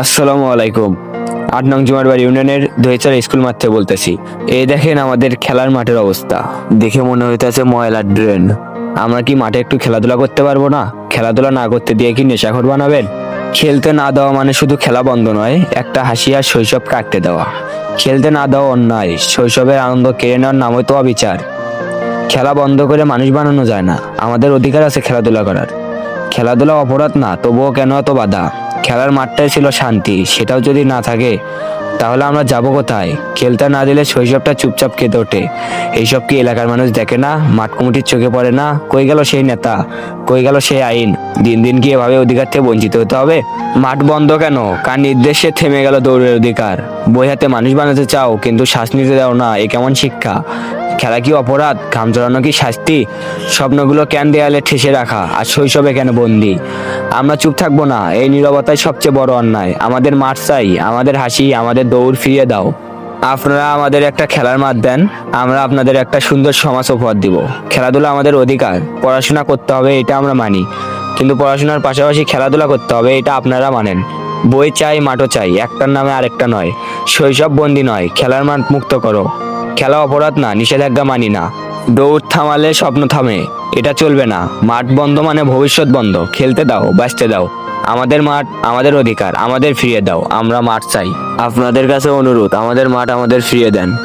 আসসালামু আলাইকুম। আট নং জুমারবাড়ি ইউনিয়নের দহিচার স্কুল মাঠ থেকে বলতেছি। এই দেখেন আমাদের খেলার মাঠের অবস্থা। দেখে মনে হইতেছে ময়লার ড্রেন। আমরা কি মাঠে একটু খেলাধুলা করতে পারব না? খেলাধুলা না করতে দিয়ে কি নেশাখোর বানাবেন? খেলতে না দেওয়া মানে শুধু খেলা বন্ধ নয়, একটা হাসি আর শৈশব কাটতে দেওয়া। খেলতে না দেওয়া অন্যায়, শৈশবের আনন্দ কেড়ে নেওয়ার নামই তো অবিচার। খেলা বন্ধ করে মানুষ বানানো যায় না, আমাদের অধিকার আছে খেলাধুলা করার। খেলাধুলা অপরাধ না, তবুও কেন এত বাধা? খেলার মাঠটাই ছিল শান্তি, সেটাও যদি না থাকে, তাহলে আমরা যাব কোথায়? খেলতে না দিলে শৈশবটা চুপচাপ কেঁদে ওঠে। এইসব কি এলাকার মানুষ দেখে না? মাঠ কমিটির চোখে পড়ে না? কই গেল সেই নেতা? কই গেল সেই আইন? দিন দিন কি এভাবে অধিকার থেকে বঞ্চিত হতে হবে? মাঠ বন্ধ কেন? কার নির্দেশে থেমে গেল দৌড়ের অধিকার? বই হাতে মানুষ বানাতে চাও, কিন্তু শ্বাস নিতে দাও না, এ কেমন শিক্ষা? খেলা কি অপরাধ? ঘাম জড়ানো কি শাস্তি? স্বপ্নগুলো কেন দেয়ালে ঠেসে রাখা? আর শৈশবে কেন বন্দি? আমরা চুপ থাকব না, এই নীরবতাই সবচেয়ে বড় অন্যায়। আমাদের মাঠ চাই, আমাদের হাসি, আমাদের দৌড় ফিরিয়ে দাও। আপনারা আমাদের একটা খেলার মাঠ দেন, আমরা আপনাদের একটা সুন্দর সমাজ উপহার দিব। খেলাধুলা আমাদের অধিকার, পড়াশোনা করতে হবে এটা আমরা মানি। কিন্তু পড়াশোনার পাশাপাশি খেলাধুলা করতে হবে এটা আপনারা মানেন। বই চাই, মাঠও চাই, একটার নামে আরেকটা নয়। শৈশব বন্দি নয়, খেলার মাঠ মুক্ত করো। খেলা অপরাধ না, নিষেধাজ্ঞা মানি না। দৌড় থামালে স্বপ্ন থামে, এটা চলবে না। মাঠ বন্ধ মানে ভবিষ্যৎ বন্ধ। খেলতে দাও, বাঁচতে দাও। আমাদের মাঠ আমাদের অধিকার, আমাদের ফিরিয়ে দাও, আমরা মাঠ চাই। আপনাদের কাছে অনুরোধ, আমাদের মাঠ আমাদের ফিরিয়ে দেন।